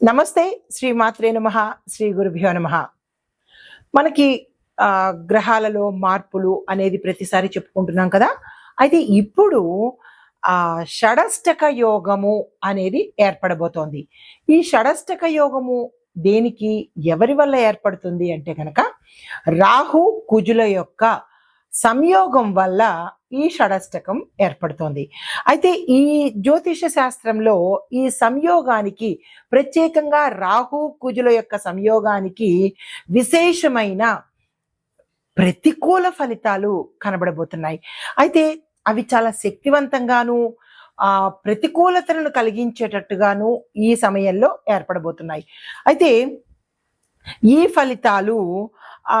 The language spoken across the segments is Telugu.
నమస్తే శ్రీ మాత్రే నమ శ్రీ గురుభ్యో నమ. మనకి గ్రహాలలో మార్పులు అనేది ప్రతిసారి చెప్పుకుంటున్నాం కదా? అయితే ఇప్పుడు షడష్టక యోగము అనేది ఏర్పడబోతోంది. ఈ షడష్టక యోగము దేనికి ఎవరి వల్ల ఏర్పడుతుంది అంటే కనుక రాహు కుజుల యొక్క సంయోగం వల్ల ఈ షడష్టకం ఏర్పడుతోంది. అయితే ఈ జ్యోతిష శాస్త్రంలో ఈ సంయోగానికి ప్రత్యేకంగా రాహు కుజుల యొక్క సంయోగానికి విశేషమైన ప్రతికూల ఫలితాలు కనబడబోతున్నాయి. అయితే అవి చాలా శక్తివంతంగాను ఆ ప్రతికూలతలను కలిగించేటట్టుగాను ఈ సమయంలో ఏర్పడబోతున్నాయి. అయితే ఈ ఫలితాలు ఆ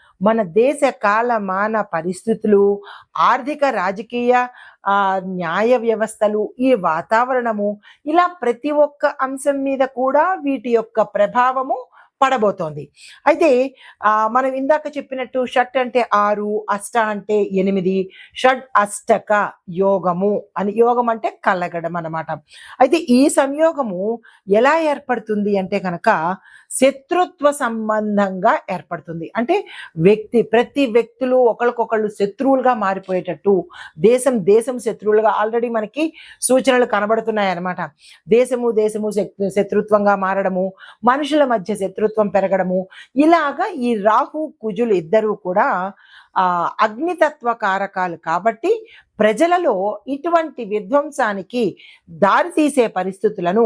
మన దేశ కాలమాన పరిస్థితులు ఆర్థిక రాజకీయ న్యాయ వ్యవస్థలు ఈ వాతావరణము ఇలా ప్రతి ఒక్క అంశం మీద కూడా వీటి యొక్క ప్రభావము పడబోతోంది. అయితే ఆ మనం ఇందాక చెప్పినట్టు షట్ అంటే ఆరు అష్ట అంటే ఎనిమిది షడ్ అష్టక యోగము అని యోగం అంటే కలగడం అన్నమాట. అయితే ఈ సంయోగము ఎలా ఏర్పడుతుంది అంటే కనుక శత్రుత్వ సంబంధంగా ఏర్పడుతుంది. అంటే వ్యక్తి ప్రతి వ్యక్తులు ఒకరికొకళ్ళు శత్రువులుగా మారిపోయేటట్టు దేశం దేశం శత్రువులుగా ఆల్రెడీ మనకి సూచనలు కనబడుతున్నాయి అన్నమాట దేశము దేశము శత్రుత్వంగా మారడము మనుషుల మధ్య శత్రుత్వం పెరగడము. ఇలాగా ఈ రాహు కుజులు ఇద్దరూ కూడా ఆ అగ్నితత్వ కారకాలు కాబట్టి ప్రజలలో ఇటువంటి విధ్వంసానికి దారితీసే పరిస్థితులను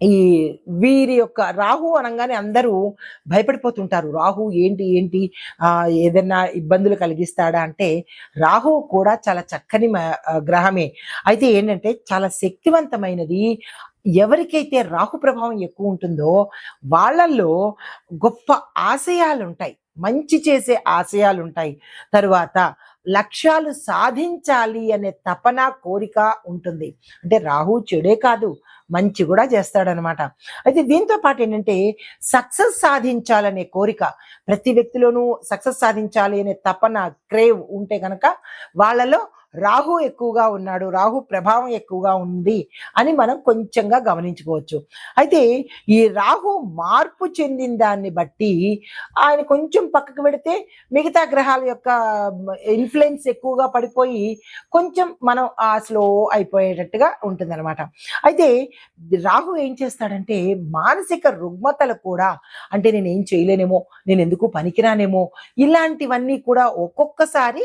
ఈ వీరి యొక్క రాహు అనగానే అందరూ భయపడిపోతుంటారు. రాహు ఏంటి ఏంటి? ఏదైనా ఇబ్బందులు కలిగిస్తాడా అంటే రాహు కూడా చాలా చక్కని గ్రహమే. అయితే ఏంటంటే చాలా శక్తివంతమైనది ఎవరికైతే రాహు ప్రభావం ఎక్కువ ఉంటుందో వాళ్ళల్లో గొప్ప ఆశయాలు ఉంటాయి మంచి చేసే ఆశయాలు ఉంటాయి తరువాత లక్ష్యాలు సాధించాలి అనే తపన కోరిక ఉంటుంది. అంటే రాహు చెడే కాదు మంచి కూడా చేస్తాడనమాట. అయితే దీంతో పాటు ఏంటంటే సక్సెస్ సాధించాలనే కోరిక ప్రతి వ్యక్తిలోనూ సక్సెస్ సాధించాలి అనే తపన క్రేవ్ ఉంటే కనుక వాళ్ళలో రాహు ఎక్కువగా ఉన్నాడు రాహు ప్రభావం ఎక్కువగా ఉంది అని మనం కొంచెంగా గమనించుకోవచ్చు. అయితే ఈ రాహు మార్పు చెందిన దాన్ని బట్టి ఆయన కొంచెం పక్కకు పెడితే మిగతా గ్రహాల యొక్క ఇన్ఫ్లుయెన్స్ ఎక్కువగా పడిపోయి కొంచెం మనం ఆ స్లో అయిపోయేటట్టుగా ఉంటుందన్నమాట. అయితే రాహు ఏం చేస్తాడంటే మానసిక రుగ్మతలు కూడా అంటే నేను ఏం చేయలేనేమో నేను ఎందుకు పనికిరానేమో ఇలాంటివన్నీ కూడా ఒక్కొక్కసారి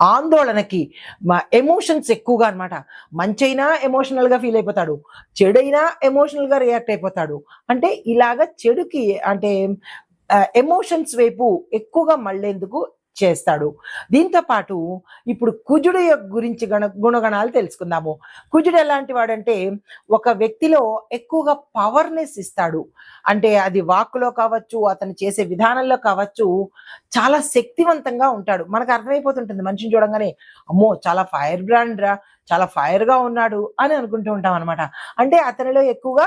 ఆందోళనకి ఎమోషన్స్ ఎక్కువగా అనమాట మంచైనా ఎమోషనల్గా ఫీల్ అయిపోతాడు. చెడైనా ఎమోషనల్గా రియాక్ట్ అయిపోతాడు. అంటే ఇలాగ చెడుకి అంటే ఎమోషన్స్ వైపు ఎక్కువగా మళ్ళేందుకు చేస్తాడు. దీంతో పాటు ఇప్పుడు కుజుడు యొక్క గురించి గణ గుణగణాలు తెలుసుకుందాము. కుజుడు ఎలాంటి వాడంటే ఒక వ్యక్తిలో ఎక్కువగా పవర్నెస్ ఇస్తాడు. అంటే అది వాక్కులో కావచ్చు అతను చేసే విధానంలో కావచ్చు చాలా శక్తివంతంగా ఉంటాడు. మనకు అర్థమైపోతుంటుంది మనిషిని చూడంగానే అమ్మో చాలా ఫైర్ బ్రాండ్ రా చాలా ఫైర్గా ఉన్నాడు అని అనుకుంటూ ఉంటాం అనమాట అంటే అతనిలో ఎక్కువగా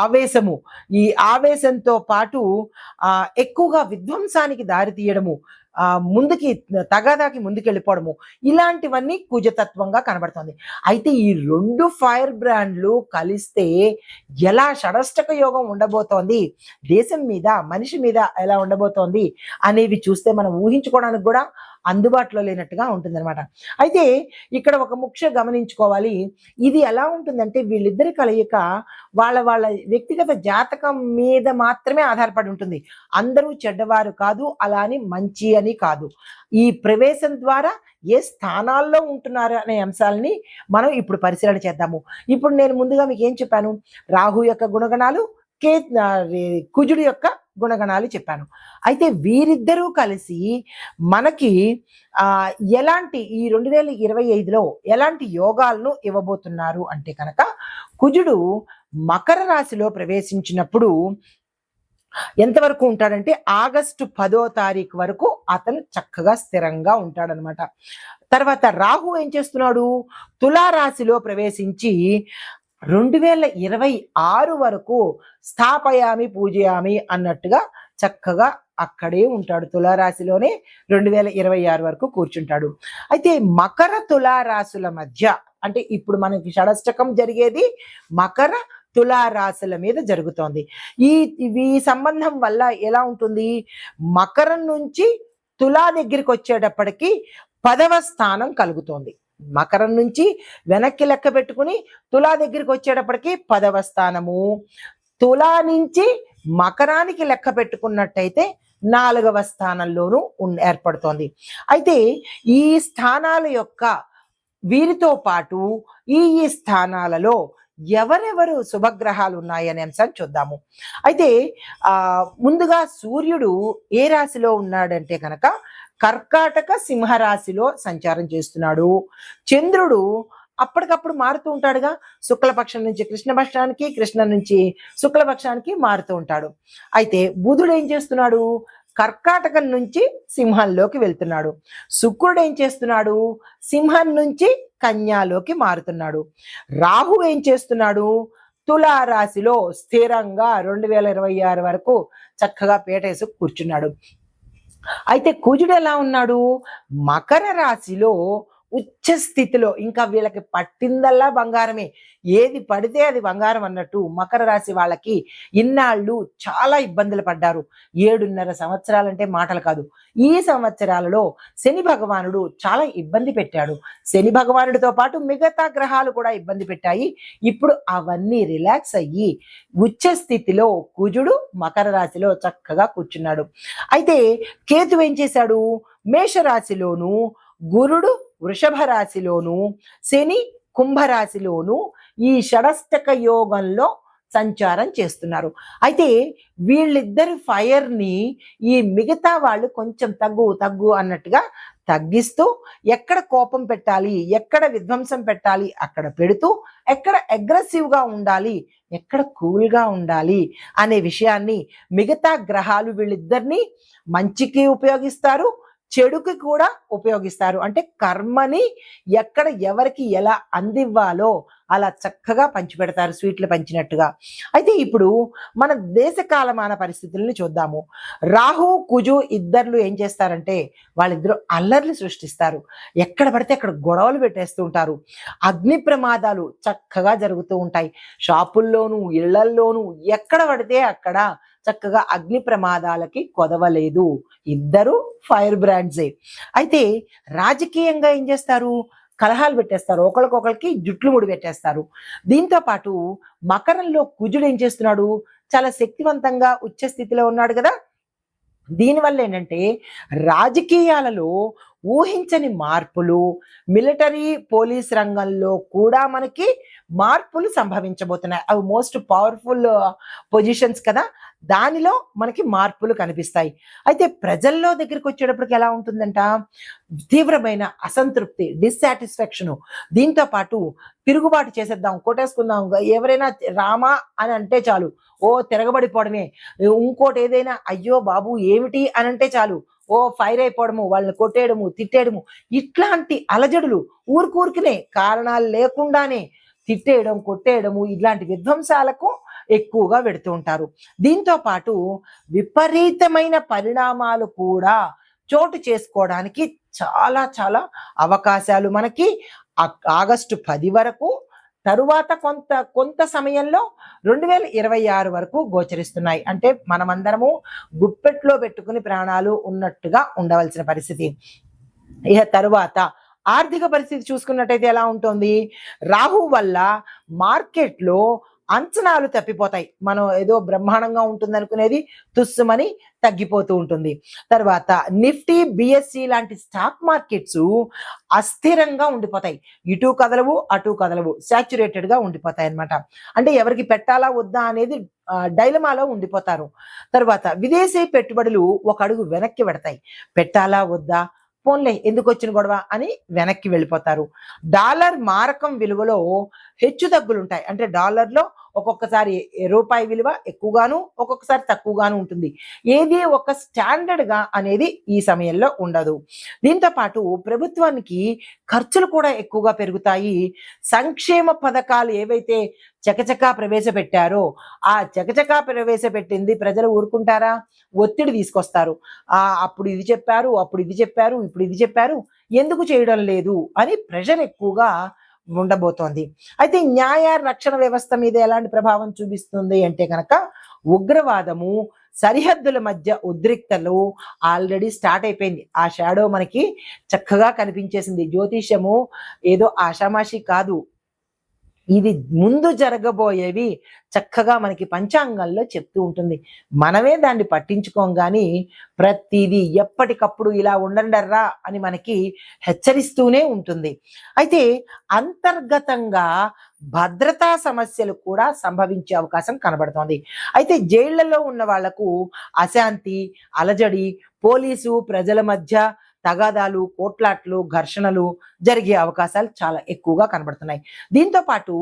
ఆవేశము. ఈ ఆవేశంతో పాటు ఆ ఎక్కువగా విధ్వంసానికి దారి తీయడము ఆ ముందుకి తగాదాకి ముందుకెళ్ళిపోవడము ఇలాంటివన్నీ కుజతత్వంగా కనబడుతుంది. అయితే ఈ రెండు ఫైర్ బ్రాండ్లు కలిస్తే ఎలా షడష్టక యోగం ఉండబోతోంది? దేశం మీద మనిషి మీద ఎలా ఉండబోతోంది? అనేవి చూస్తే మనం ఊహించుకోవడానికి కూడా అందుబాటులో లేనట్టుగా ఉంటుందన్నమాట. అయితే ఇక్కడ ఒక ముఖ్య గమనించుకోవాలి. ఇది ఎలా ఉంటుందంటే వీళ్ళిద్దరి కలయిక వాళ్ళ వాళ్ళ వ్యక్తిగత జాతకం మీద మాత్రమే ఆధారపడి ఉంటుంది. అందరూ చెడ్డవారు కాదు అలా అని మంచి అని కాదు. ఈ ప్రవేశం ద్వారా ఏ స్థానాల్లో ఉంటున్నారు అనే అంశాలని మనం ఇప్పుడు పరిశీలన చేద్దాము. ఇప్పుడు నేను ముందుగా మీకు ఏం చెప్పాను? రాహు యొక్క గుణగణాలు కే కుజుడు యొక్క గుణగణాలు చెప్పాను. అయితే వీరిద్దరూ కలిసి మనకి ఎలాంటి ఈ రెండు వేల ఇరవై ఐదులో ఎలాంటి యోగాలను ఇవ్వబోతున్నారు అంటే కనుక కుజుడు మకర రాశిలో ప్రవేశించినప్పుడు ఎంతవరకు ఉంటాడంటే ఆగస్టు పదో తారీఖు వరకు అతను చక్కగా స్థిరంగా ఉంటాడనమాట. తర్వాత రాహు ఏం చేస్తున్నాడు? తులారాశిలో ప్రవేశించి రెండు వేల ఇరవై ఆరు వరకు స్థాపయామి పూజయామి అన్నట్టుగా చక్కగా అక్కడే ఉంటాడు తులారాశిలోనే రెండు వేల ఇరవై ఆరు వరకు కూర్చుంటాడు. అయితే మకర తులారాశుల మధ్య అంటే ఇప్పుడు మనకి షడష్టకం జరిగేది మకర తులారాశుల మీద జరుగుతోంది. ఈ ఈ సంబంధం వల్ల ఎలా ఉంటుంది? మకరం నుంచి తులా దగ్గరికి వచ్చేటప్పటికి పదవ స్థానం కలుగుతోంది. మకరం నుంచి వెనక్కి లెక్క పెట్టుకుని తులా దగ్గరికి వచ్చేటప్పటికి పదవ స్థానము. తులా నుంచి మకరానికి లెక్క పెట్టుకున్నట్టయితే నాలుగవ స్థానంలోనూ ఉన్- ఏర్పడుతోంది. అయితే ఈ స్థానాల యొక్క వీరితో పాటు ఈ ఈ స్థానాలలో ఎవరెవరు శుభగ్రహాలు ఉన్నాయనే అంశాన్ని చూద్దాము. అయితే ఆ ముందుగా సూర్యుడు ఏ రాశిలో ఉన్నాడంటే కనుక కర్కాటక సింహరాశిలో సంచారం చేస్తున్నాడు. చంద్రుడు అప్పటికప్పుడు మారుతూ ఉంటాడుగా. శుక్లపక్షం నుంచి కృష్ణపక్షానికి కృష్ణ నుంచి శుక్లపక్షానికి మారుతూ ఉంటాడు. అయితే బుధుడు ఏం చేస్తున్నాడు? కర్కాటకం నుంచి సింహంలోకి వెళ్తున్నాడు. శుక్రుడు ఏం చేస్తున్నాడు? సింహం నుంచి కన్యాలోకి మారుతున్నాడు. రాహు ఏం చేస్తున్నాడు? తులారాశిలో స్థిరంగా రెండు వేల ఇరవై ఆరు వరకు చక్కగా పేటేసి కూర్చున్నాడు. అయితే కుజుడు ఎలా ఉన్నాడు? మకర రాశిలో ఉచ్చ స్థితిలో ఇంకా వీళ్ళకి పట్టిందల్లా బంగారమే. ఏది పడితే అది బంగారం అన్నట్టు మకర రాశి వాళ్ళకి ఇన్నాళ్ళు చాలా ఇబ్బందులు పడ్డారు. ఏడున్నర సంవత్సరాలంటే మాటలు కాదు. ఈ సంవత్సరాలలో శని భగవానుడు చాలా ఇబ్బంది పెట్టాడు. శని భగవానుడితో పాటు మిగతా గ్రహాలు కూడా ఇబ్బంది పెట్టాయి. ఇప్పుడు అవన్నీ రిలాక్స్ అయ్యి ఉచ్చ స్థితిలో కుజుడు మకర రాశిలో చక్కగా కూర్చున్నాడు. అయితే కేతు ఏం చేశాడు? మేషరాశిలోను గురుడు వృషభ రాశిలోను శని కుంభరాశిలోను ఈ షడష్టక యోగంలో సంచారం చేస్తున్నారు. అయితే వీళ్ళిద్దరి ఫైర్ని ఈ మిగతా వాళ్ళు కొంచెం తగ్గు తగ్గు అన్నట్టుగా తగ్గిస్తూ ఎక్కడ కోపం పెట్టాలి ఎక్కడ విధ్వంసం పెట్టాలి అక్కడ పెడుతూ ఎక్కడ అగ్రెసివ్గా ఉండాలి ఎక్కడ కూల్గా ఉండాలి అనే విషయాన్ని మిగతా గ్రహాలు వీళ్ళిద్దరిని మంచికి ఉపయోగిస్తారు చెడుకి కూడా ఉపయోగిస్తారు. అంటే కర్మని ఎక్కడ ఎవరికి ఎలా అందివ్వాలో అలా చక్కగా పంచిపెడతారు స్వీట్లు పంచినట్టుగా. అయితే ఇప్పుడు మన దేశ కాలమాన పరిస్థితులను చూద్దాము. రాహు కుజు ఇద్దర్లు ఏం చేస్తారంటే వాళ్ళిద్దరు అల్లర్లు సృష్టిస్తారు. ఎక్కడ పడితే అక్కడ గొడవలు పెట్టేస్తూ ఉంటారు. అగ్ని ప్రమాదాలు చక్కగా జరుగుతూ ఉంటాయి. షాపుల్లోనూ ఇళ్ళల్లోనూ ఎక్కడ పడితే అక్కడ చక్కగా అగ్ని ప్రమాదాలకి కొదవలేదు. ఇద్దరు ఫైర్ బ్రాండ్సే. అయితే రాజకీయంగా ఏం చేస్తారు? కలహాలు పెట్టేస్తారు. ఒకరికొకరికి జుట్లు ముడి పెట్టేస్తారు. దీంతో పాటు మకరంలో కుజుడు ఏం చేస్తున్నాడు? చాలా శక్తివంతంగా ఉచ్చ స్థితిలో ఉన్నాడు కదా. దీనివల్ల ఏంటంటే రాజకీయాలలో ఊహించని మార్పులు మిలిటరీ పోలీస్ రంగంలో కూడా మనకి మార్పులు సంభవించబోతున్నాయి. అవి మోస్ట్ పవర్ఫుల్ పొజిషన్స్ కదా. దానిలో మనకి మార్పులు కనిపిస్తాయి. అయితే ప్రజల్లో దగ్గరికి వచ్చేటప్పటికి ఎలా ఉంటుందంట? తీవ్రమైన అసంతృప్తి డిస్సాటిస్ఫాక్షన్ దీంతో పాటు తిరుగుబాటు చేసేద్దాం కొట్టేసుకుందాం. ఎవరైనా రామా అని అంటే చాలు. ఓ తిరగబడిపోవడమే. ఇంకోటి ఏదైనా అయ్యో బాబు ఏమిటి? అని అంటే చాలు. ఓ ఫైర్ అయిపోవడము వాళ్ళని కొట్టేయడము తిట్టేయడము. ఇట్లాంటి అలజడులు ఊరికూరికినే కారణాలు లేకుండానే తిట్టేయడం కొట్టేయడము ఇట్లాంటి విధ్వంసాలకు ఎక్కువగా పెడుతూ ఉంటారు. దీంతో పాటు విపరీతమైన పరిణామాలు కూడా చోటు చేసుకోవడానికి చాలా చాలా అవకాశాలు మనకి ఆగస్టు పది వరకు తరువాత కొంత కొంత సమయంలో రెండు వేల ఇరవై ఆరు వరకు గోచరిస్తున్నాయి. అంటే మనమందరము గుప్పెట్లో పెట్టుకుని ప్రాణాలు ఉన్నట్టుగా ఉండవలసిన పరిస్థితి. ఇక తరువాత ఆర్థిక పరిస్థితి చూసుకున్నట్టయితే ఎలా ఉంటుంది? రాహు వల్ల మార్కెట్లో అంచనాలు తప్పిపోతాయి. మనం ఏదో బ్రహ్మాండంగా ఉంటుంది అనుకునేది తుస్సుమని తగ్గిపోతూ ఉంటుంది. తర్వాత నిఫ్టీ బిఎస్సి లాంటి స్టాక్ మార్కెట్స్ అస్థిరంగా ఉండిపోతాయి. ఇటు కదలవు అటు కదలవు. సాచురేటెడ్గా ఉండిపోతాయి అన్నమాట. అంటే ఎవరికి పెట్టాలా వద్దా అనేది డైలమాలో ఉండిపోతారు. తర్వాత విదేశీ పెట్టుబడులు ఒక అడుగు వెనక్కి పెడతాయి. పెట్టాలా వద్దా? పోన్లే ఎందుకు వచ్చిన గొడవ అని వెనక్కి వెళ్ళిపోతారు. డాలర్ మారకం విలువలో హెచ్చు తగ్గులు ఉంటాయి అంటే డాలర్లో ఒక్కొక్కసారి రూపాయి విలువ ఎక్కువగాను ఒక్కొక్కసారి తక్కువగాను ఉంటుంది. ఏది ఒక స్టాండర్డ్గా అనేది ఈ సమయంలో ఉండదు. దీంతో పాటు ప్రభుత్వానికి ఖర్చులు కూడా ఎక్కువగా పెరుగుతాయి. సంక్షేమ పథకాలు ఏవైతే చకచకా ప్రవేశపెట్టారో ఆ చకచకా ప్రవేశపెట్టింది ప్రజలు ఊరుకుంటారా? ఒత్తిడి తీసుకొస్తారు. అప్పుడు ఇది చెప్పారు అప్పుడు ఇది చెప్పారు ఇప్పుడు ఇది చెప్పారు ఎందుకు చేయడం లేదు? అని ప్రెషర్ ఎక్కువగా ఉండబోతోంది. అయితే న్యాయ రక్షణ వ్యవస్థ మీద ఎలాంటి ప్రభావం చూపిస్తుంది అంటే కనుక ఉగ్రవాదము సరిహద్దుల మధ్య ఉద్రిక్తలు ఆల్రెడీ స్టార్ట్ అయిపోయింది. ఆ షాడో మనకి చక్కగా కనిపించేసింది. జ్యోతిష్యము ఏదో ఆషామాషి కాదు. ఇది ముందు జరగబోయేవి చక్కగా మనకి పంచాంగంలో చెప్తూ ఉంటుంది. మనమే దాన్ని పట్టించుకోం కానీ ప్రతిదీ ఎప్పటికప్పుడు ఇలా ఉండండర్రా అని మనకి హెచ్చరిస్తూనే ఉంటుంది. అయితే అంతర్గతంగా భద్రతా సమస్యలు కూడా సంభవించే అవకాశం కనబడుతోంది. అయితే జైళ్ళలో ఉన్న వాళ్ళకు అశాంతి అలజడి పోలీసు ప్రజల మధ్య తగాదాలు కోట్లాట్లు ఘర్షణలు జరిగే అవకాశాలు చాలా ఎక్కువగా కనబడుతున్నాయి. దీంతో పాటు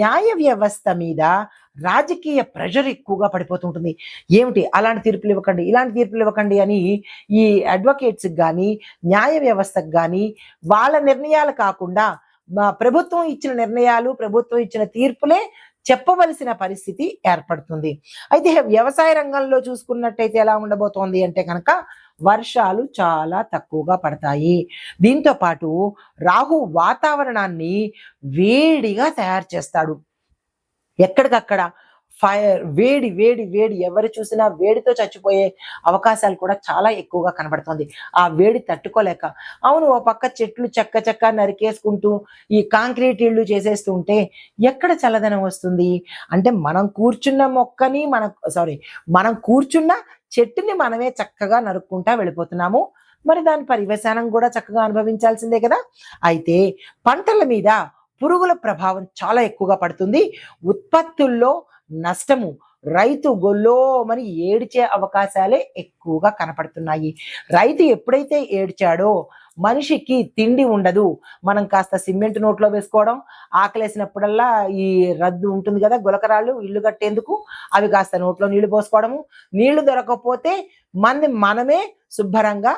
న్యాయ వ్యవస్థ మీద రాజకీయ ప్రెషర్ ఎక్కువగా పడిపోతుంటుంది. ఏమిటి? అలాంటి తీర్పులు ఇవ్వకండి ఇలాంటి తీర్పులు ఇవ్వకండి అని ఈ అడ్వకేట్స్కి కానీ న్యాయ వ్యవస్థకు కానీ వాళ్ళ నిర్ణయాలు కాకుండా ప్రభుత్వం ఇచ్చిన నిర్ణయాలు ప్రభుత్వం ఇచ్చిన తీర్పులే చెప్పవలసిన పరిస్థితి ఏర్పడుతుంది. అయితే వ్యవసాయ రంగంలో చూసుకున్నట్టయితే ఎలా ఉండబోతోంది అంటే కనుక వర్షాలు చాలా తక్కువగా పడతాయి. దీంతో పాటు రాహు వాతావరణాన్ని వేడిగా తయారు చేస్తాడు. ఎక్కడికక్కడ ఫైర్ వేడి వేడి వేడి ఎవరు చూసినా వేడితో చచ్చిపోయే అవకాశాలు కూడా చాలా ఎక్కువగా కనబడుతుంది. ఆ వేడి తట్టుకోలేక అవును ఓ పక్క చెట్లు చెక్క చెక్క నరికేసుకుంటూ ఈ కాంక్రీట్ ఇళ్ళు చేసేస్తుంటే ఎక్కడ చల్లదనం వస్తుంది? అంటే మనం కూర్చున్న మొక్కని మన సారీ మనం కూర్చున్న చెట్టుని మనమే చక్కగా నరుక్కుంటా వెళ్ళిపోతున్నాము. మరి దాని పరివేశానం కూడా చక్కగా అనుభవించాల్సిందే కదా. అయితే పంటల మీద పురుగుల ప్రభావం చాలా ఎక్కువగా పడుతుంది. ఉత్పత్తుల్లో నష్టము రైతు గొల్లోమని ఏడ్చే అవకాశాలే ఎక్కువగా కనపడుతున్నాయి. రైతు ఎప్పుడైతే ఏడ్చాడో మనిషికి తిండి ఉండదు. మనం కాస్త సిమెంట్ నోట్లో వేసుకోవడం ఆకలేసినప్పుడల్లా ఈ రద్దు ఉంటుంది కదా గులకరాళ్ళు ఇల్లు కట్టేందుకు అవి కాస్త నోట్లో నీళ్ళు పోసుకోవడము. నీళ్ళు దొరకకపోతే మంది మనమే శుభ్రంగా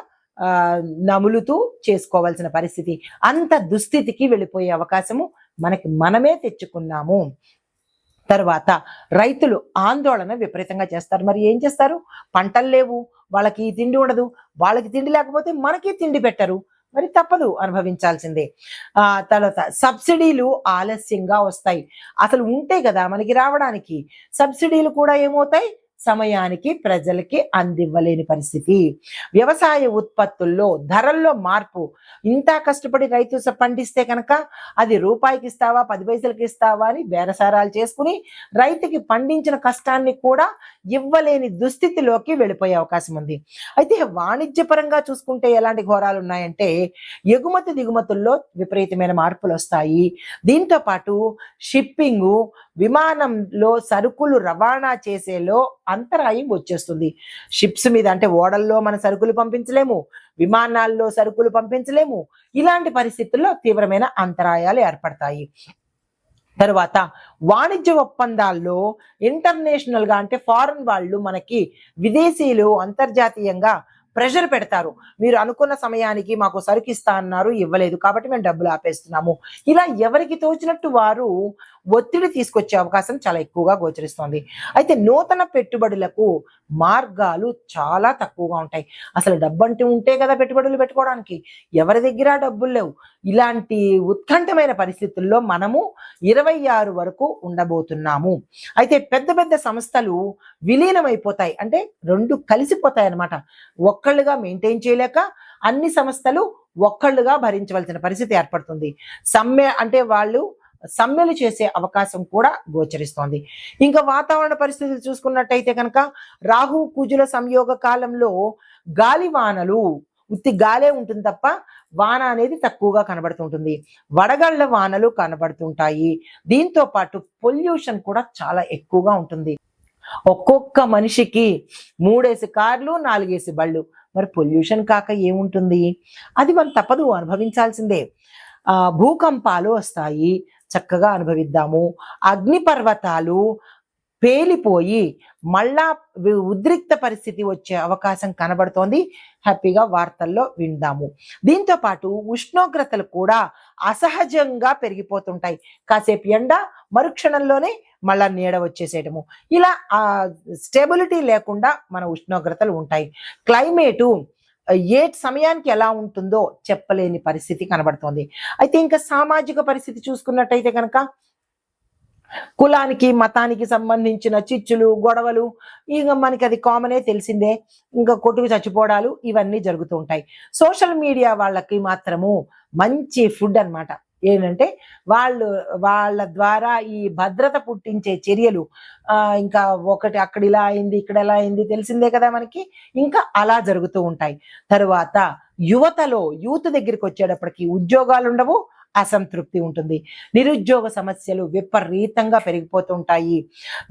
నములుతూ చేసుకోవాల్సిన పరిస్థితి. అంత దుస్థితికి వెళ్ళిపోయే అవకాశము మనకి మనమే తెచ్చుకున్నాము. తర్వాత రైతులు ఆందోళన విపరీతంగా చేస్తారు. మరి ఏం చేస్తారు? పంటలు లేవు వాళ్ళకి తిండి ఉండదు వాళ్ళకి తిండి లేకపోతే మనకి తిండి పెట్టరు. మరి తప్పదు అనుభవించాల్సిందే. ఆ తర్వాత సబ్సిడీలు ఆలస్యంగా వస్తాయి. అసలు ఉంటే కదా మనకి రావడానికి. సబ్సిడీలు కూడా ఏమవుతాయి? సమయానికి ప్రజలకి అందివ్వలేని పరిస్థితి. వ్యవసాయ ఉత్పత్తుల్లో ధరల్లో మార్పు. ఇంత కష్టపడి రైతు స- పండిస్తే కనుక అది రూపాయికి ఇస్తావా పది పైసలకి ఇస్తావా అని బేరసారాలు చేసుకుని రైతుకి పండించిన కష్టాన్ని కూడా ఇవ్వలేని దుస్థితిలోకి వెళ్ళిపోయే అవకాశం ఉంది. అయితే వాణిజ్యపరంగా చూసుకుంటే ఎలాంటి ఘోరాలు ఉన్నాయంటే ఎగుమతి దిగుమతుల్లో విపరీతమైన మార్పులు వస్తాయి. దీంతో పాటు షిప్పింగు విమానంలో సరుకులు రవాణా చేసేలో అంతరాయం వచ్చేస్తుంది. షిప్స్ మీద అంటే ఓడల్లో మన సరుకులు పంపించలేము విమానాల్లో సరుకులు పంపించలేము. ఇలాంటి పరిస్థితుల్లో తీవ్రమైన అంతరాయాలు ఏర్పడతాయి. తరువాత వాణిజ్య ఒప్పందాల్లో ఇంటర్నేషనల్గా అంటే ఫారెన్ వాళ్ళు మనకి విదేశీయులు అంతర్జాతీయంగా ప్రెషర్ పెడతారు. మీరు అనుకున్న సమయానికి మాకు సరుకు ఇస్తా అన్నారు ఇవ్వలేదు కాబట్టి మేము డబ్బులు ఆపేస్తున్నాము. ఇలా ఎవరికి తోచినట్టు వారు ఒత్తిడి తీసుకొచ్చే అవకాశం చాలా ఎక్కువగా గోచరిస్తోంది. అయితే నూతన పెట్టుబడులకు మార్గాలు చాలా తక్కువగా ఉంటాయి. అసలు డబ్బు అంటూ ఉంటే కదా పెట్టుబడులు పెట్టుకోవడానికి. ఎవరి దగ్గర డబ్బులు లేవు? ఇలాంటి ఉత్కంఠమైన పరిస్థితుల్లో మనము ఇరవై ఆరు వరకు ఉండబోతున్నాము. అయితే పెద్ద పెద్ద సంస్థలు విలీనమైపోతాయి. అంటే రెండు కలిసిపోతాయి అన్నమాట. ఒక్కళ్ళుగా మెయింటైన్ చేయలేక అన్ని సంస్థలు ఒక్కళ్ళుగా భరించవలసిన పరిస్థితి ఏర్పడుతుంది. సమ్మె అంటే వాళ్ళు సమ్మెలు చేసే అవకాశం కూడా గోచరిస్తోంది. ఇంకా వాతావరణ పరిస్థితులు చూసుకున్నట్టయితే కనుక రాహు కుజుల సంయోగ కాలంలో గాలి వానలు ఉత్తి గాలే ఉంటుంది తప్ప వాన అనేది తక్కువగా కనబడుతుంటుంది. వడగళ్ళ వానలు కనబడుతుంటాయి. దీంతో పాటు పొల్యూషన్ కూడా చాలా ఎక్కువగా ఉంటుంది. ఒక్కొక్క మనిషికి మూడేసి కార్లు నాలుగేసి బళ్ళు. మరి పొల్యూషన్ కాక ఏముంటుంది? అది మనం తప్పదు అనుభవించాల్సిందే. భూకంపాలు వస్తాయి. చక్కగా అనుభవిద్దాము. అగ్నిపర్వతాలు పేలిపోయి మళ్ళా ఉద్రిక్త పరిస్థితి వచ్చే అవకాశం కనబడుతోంది. హ్యాపీగా వార్తల్లో విందాము. దీంతో పాటు ఉష్ణోగ్రతలు కూడా అసహజంగా పెరిగిపోతుంటాయి. కాసేపు ఎండ మరుక్షణంలోనే మళ్ళా నీడ వచ్చేసేయటము ఇలా ఆ స్టెబిలిటీ లేకుండా మన ఉష్ణోగ్రతలు ఉంటాయి. క్లైమేటు ఏ సమయానికి ఎలా ఉంటుందో చెప్పలేని పరిస్థితి కనబడుతోంది. అయితే ఇంకా సామాజిక పరిస్థితి చూసుకున్నట్టయితే కనుక కులానికి మతానికి సంబంధించిన చిచ్చులు గొడవలు ఇక మనకి అది కామనే తెలిసిందే. ఇంకా కొట్టుకు చచ్చిపోవడాలు ఇవన్నీ జరుగుతూ ఉంటాయి. సోషల్ మీడియా వాళ్ళకి మాత్రము మంచి ఫుడ్ అన్నమాట. ఏంటంటే వాళ్ళు వాళ్ళ ద్వారా ఈ భద్రత పుట్టించే చర్యలు ఇంకా ఒకటి అక్కడ ఇలా అయింది ఇక్కడ ఎలా అయింది తెలిసిందే కదా మనకి. ఇంకా అలా జరుగుతూ ఉంటాయి. తరువాత యువతలో యూత్ దగ్గరికి వచ్చేటప్పటికి ఉద్యోగాలు ఉండవు అసంతృప్తి ఉంటుంది. నిరుద్యోగ సమస్యలు విపరీతంగా పెరిగిపోతుంటాయి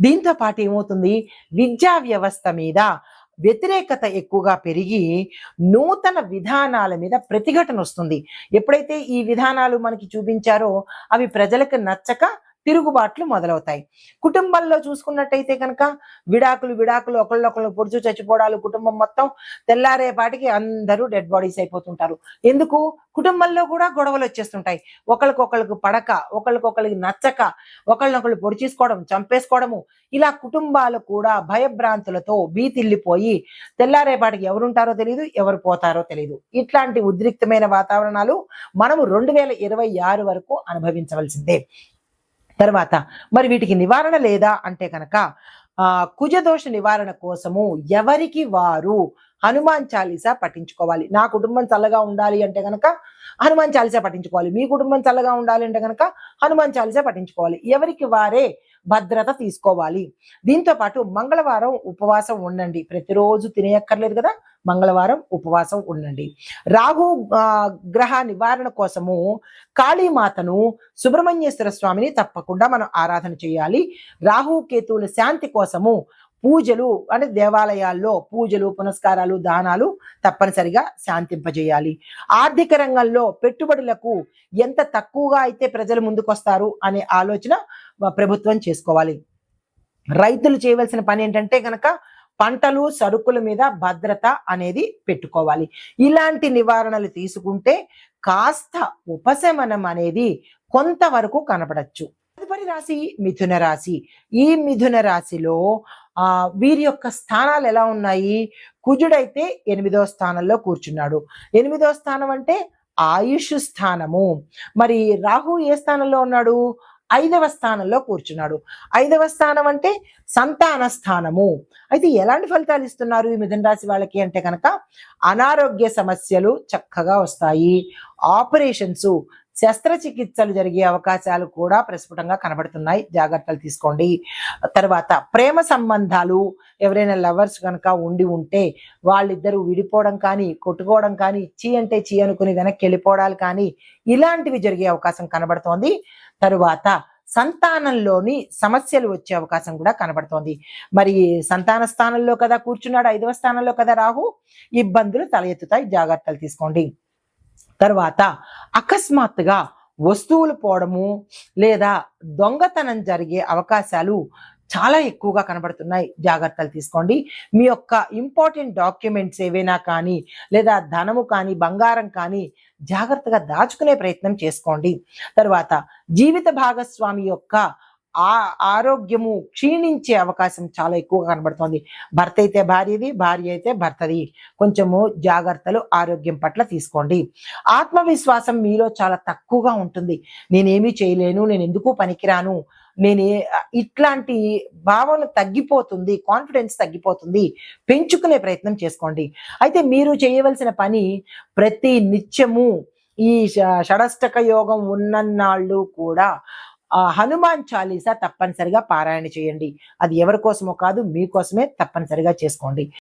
దీంతో పాటు ఏమవుతుంది? విద్యా వ్యవస్థ మీద వ్యతిరేకత ఎక్కువగా పెరిగి నూతన విధానాల మీద ప్రతిఘటన వస్తుంది. ఎప్పుడైతే ఈ విధానాలు మనకి చూపించారో అవి ప్రజలకు నచ్చక తిరుగుబాట్లు మొదలవుతాయి. కుటుంబంలో చూసుకున్నట్టయితే కనుక విడాకులు విడాకులు ఒకళ్ళొకళ్ళు పొడుచు చచ్చిపోవడాలు కుటుంబం మొత్తం తెల్లారేపాటికి అందరూ డెడ్ బాడీస్ అయిపోతుంటారు. ఎందుకు? కుటుంబంలో కూడా గొడవలు వచ్చేస్తుంటాయి. ఒకరికొకరికి పడక ఒకరికొకరికి నచ్చక ఒకళ్ళనొకళ్ళు పొడిచేసుకోవడం చంపేసుకోవడము ఇలా కుటుంబాలు కూడా భయభ్రాంతులతో బీతిల్లిపోయి తెల్లారేపాటికి ఎవరుంటారో తెలియదు ఎవరు పోతారో తెలియదు ఇట్లాంటి ఉద్రిక్తమైన వాతావరణాలు మనము రెండు వేల ఇరవై ఆరు వరకు అనుభవించవలసిందే. తర్వాత మరి వీటికి నివారణ లేదా అంటే కనుక కుజదోష నివారణ కోసము ఎవరికి వారు హనుమాన్ చాలీసా పఠించుకోవాలి? నా కుటుంబం చల్లగా ఉండాలి అంటే కనుక హనుమాన్ చాలీసా పఠించుకోవాలి. మీ కుటుంబం చల్లగా ఉండాలి అంటే కనుక హనుమాన్ చాలీసా పఠించుకోవాలి. ఎవరికి వారే భద్రత తీసుకోవాలి. దీంతో పాటు మంగళవారం ఉపవాసం ఉండండి. ప్రతిరోజు తినేయక్కర్లేదు కదా? మంగళవారం ఉపవాసం ఉండండి. రాహు గ్రహ నివారణ కోసము కాళీమాతను సుబ్రహ్మణ్యేశ్వర స్వామిని తప్పకుండా మనం ఆరాధన చేయాలి. రాహు కేతువుల శాంతి కోసము పూజలు అంటే దేవాలయాల్లో పూజలు పునస్కారాలు దానాలు తప్పనిసరిగా శాంతింపజేయాలి. ఆర్థిక రంగంలో పెట్టుబడులకు ఎంత తక్కువగా అయితే ప్రజలు ముందుకొస్తారు అనే ఆలోచన ప్రభుత్వం చేసుకోవాలి. రైతులు చేయవలసిన పని ఏంటంటే కనుక పంటలు సరుకుల మీద భద్రత అనేది పెట్టుకోవాలి. ఇలాంటి నివారణలు తీసుకుంటే కాస్త ఉపశమనం అనేది కొంతవరకు కనపడచ్చు తదుపరి రాశి మిథున రాశి. ఈ మిథున రాశిలో ఆ వీరి యొక్క స్థానాలు ఎలా ఉన్నాయి? కుజుడైతే ఎనిమిదో స్థానంలో కూర్చున్నాడు. ఎనిమిదో స్థానం అంటే ఆయుష్ స్థానము. మరి రాహు ఏ స్థానంలో ఉన్నాడు? ఐదవ స్థానంలో కూర్చున్నాడు. ఐదవ స్థానం అంటే సంతాన స్థానము. అయితే ఎలాంటి ఫలితాలు ఇస్తున్నారు ఈ మిథున రాశి వాళ్ళకి అంటే కనుక అనారోగ్య సమస్యలు చక్కగా వస్తాయి. ఆపరేషన్స్ శస్త్రచికిత్సలు జరిగే అవకాశాలు కూడా ప్రస్ఫుటంగా కనబడుతున్నాయి. జాగ్రత్తలు తీసుకోండి. తర్వాత ప్రేమ సంబంధాలు ఎవరైనా లవర్స్ కనుక ఉండి ఉంటే వాళ్ళిద్దరూ విడిపోవడం కానీ కొట్టుకోవడం కానీ చీ అంటే చీ అనుకుని వెనక్కి వెళ్ళిపోవడాలు కానీ ఇలాంటివి జరిగే అవకాశం కనబడుతోంది. తరువాత సంతానంలోని సమస్యలు వచ్చే అవకాశం కూడా కనబడుతోంది. మరి సంతాన స్థానంలో కదా కూర్చున్నాడు ఐదవ స్థానంలో కదా రాహు? ఇబ్బందులు తల ఎత్తుతాయి జాగ్రత్తలు తీసుకోండి. తర్వాత అకస్మాత్తుగా వస్తువులు పోవడము లేదా దొంగతనం జరిగే అవకాశాలు చాలా ఎక్కువగా కనబడుతున్నాయి. జాగ్రత్తలు తీసుకోండి. మీ యొక్క ఇంపార్టెంట్ డాక్యుమెంట్స్ ఏవైనా కానీ లేదా ధనము కానీ బంగారం కానీ జాగ్రత్తగా దాచుకునే ప్రయత్నం చేసుకోండి. తర్వాత జీవిత భాగస్వామి యొక్క ఆ ఆరోగ్యము క్షీణించే అవకాశం చాలా ఎక్కువగా కనబడుతోంది. భర్త అయితే భార్యది భార్య అయితే భర్తది. కొంచెము జాగ్రత్తలు ఆరోగ్యం పట్ల తీసుకోండి. ఆత్మవిశ్వాసం మీలో చాలా తక్కువగా ఉంటుంది. నేనేమీ చేయలేను నేను ఎందుకు పనికిరాను నేను ఇట్లాంటి భావన తగ్గిపోతుంది కాన్ఫిడెన్స్ తగ్గిపోతుంది పెంచుకునే ప్రయత్నం చేసుకోండి. అయితే మీరు చేయవలసిన పని ప్రతి నిత్యము ఈ ష- షడష్టక యోగం ఉన్నన్నాళ్ళు కూడా హనుమాన్ చాలీసా తప్పనిసరిగా పారాయణ చేయండి. అది ఎవరి కోసమో కాదు మీకోసమే తప్పనిసరిగా చేసుకోండి.